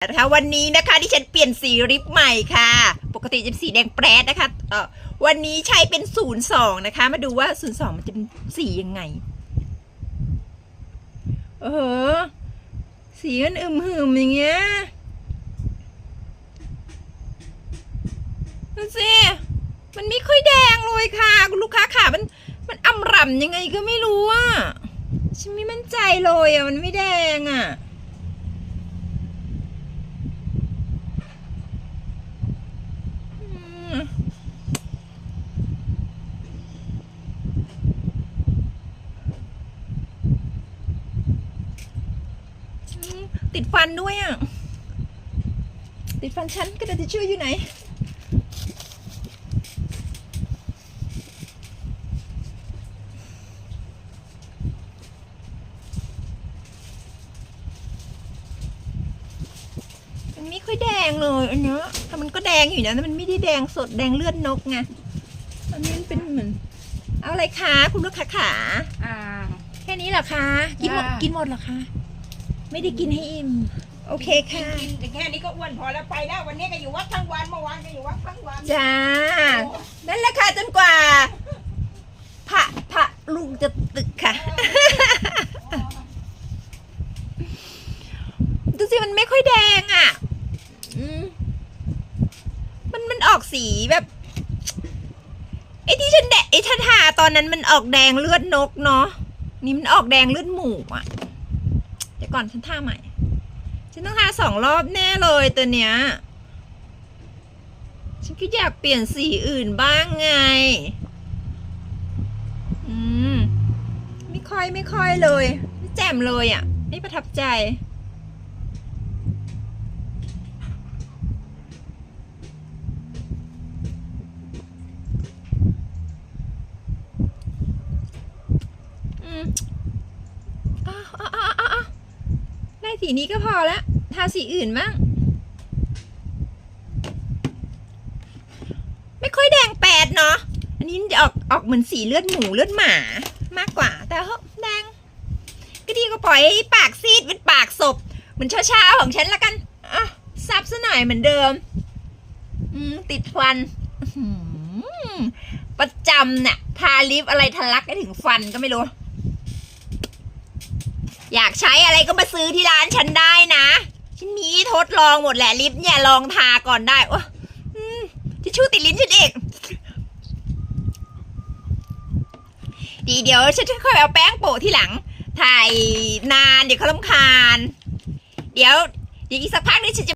นะคะวันนี้นะคะที่ฉันเปลี่ยนสีริบใหม่ค่ะ ปกติจะเป็นสีแดงแปรดนะคะเออวันนี้ใช้เป็นศูนย์สองนะคะ มาดูว่าศูนย์สองมันจะเป็นสียังไง เออ สีมันอึมหึมอย่างเงี้ยดูสิมันไม่ค่อยแดงเลยค่ะ คุณลูกค้าค่ะ มันมันอ่ำร่ำยังไงก็ไม่รู้อะฉันไม่มั่นใจเลยอะมันไม่แดงอะ อืมอืม ติดฟันด้วยอะ ติดฟันฉันกระดาษทิชชู่อยู่ไหนมันไม่ค่อยแดงเลยอันเนี้ย แต่มันก็แดงอยู่นะแต่มันไม่ได้แดงสดแดงเลือดนกไงอันนี้มันเป็นเหมือน เอาอะไรคะคุณลูกค้าขาอ่า แค่นี้เหรอคะ กินหมดจ้ากิกินหมดเหรอคะ ไม่ได้กินให้อิ่ม โอเคค่ะ กินแต่แค่นี้ก็อ้วนพอแล้วไปแล้ววันนี้ก็อยู่วัดทั้งวันเมื่อวานก็อยู่วัดทั้งวันจ้า นั่นแหละค่ะจนกว่าพระพระลูกจะตึกค่ะ ดูสิมันไม่ค่อยแดงอะ อืมมันมันออก สีแบบไอ้ที่ฉันแดะไอ้ฉันทาตอนนั้นมันออกแดงเลือดนกเนาะนี่มันออกแดงเลือดหมูอะเดี๋ยวก่อนฉันทาใหม่ ฉันต้องทาสองรอบแน่เลยตัวเนี้ยฉันก็อยากเปลี่ยนสีอื่นบ้างไง อืม ไม่ค่อยไม่ค่อยเลย ไม่แจ่มเลยอะ ไม่ประทับใจ อืมอ้าวอ้าวอ้าวอ้าวอ้าว ได้สีนี้ก็พอแล้วทาสีอื่นบ้าง ไม่ค่อยแดงแปดเนาะ อันนี้ออกออกเหมือนสีเลือดหมูเลือดหมามากกว่า แต่เฮ้แดง ก็ดีก็ปล่อยปากซีดเป็นปากศพ เหมือนเช้าๆของฉันละกันอะซับซะหน่อยเหมือนเดิม อืมติดฟันประจำเนี่ยทาลิปอะไรทะลักได้ถึงฟันก็ไม่รู้ อยากใช้อะไรก็มาซื้อที่ร้านฉันได้นะ ฉันมีทดลองหมดแหละลิปเนี่ยลองทาก่อนได้โอ้ทิชชู่ติดลิ้นฉันเองดีเดี๋ยวฉันจะค่อยเอาแป้งโปะที่หลัง ถ่ายนานเดี๋ยวเขาลำคาญ เดี๋ยวเดี๋ยวอีกสักพักนึงฉันจะ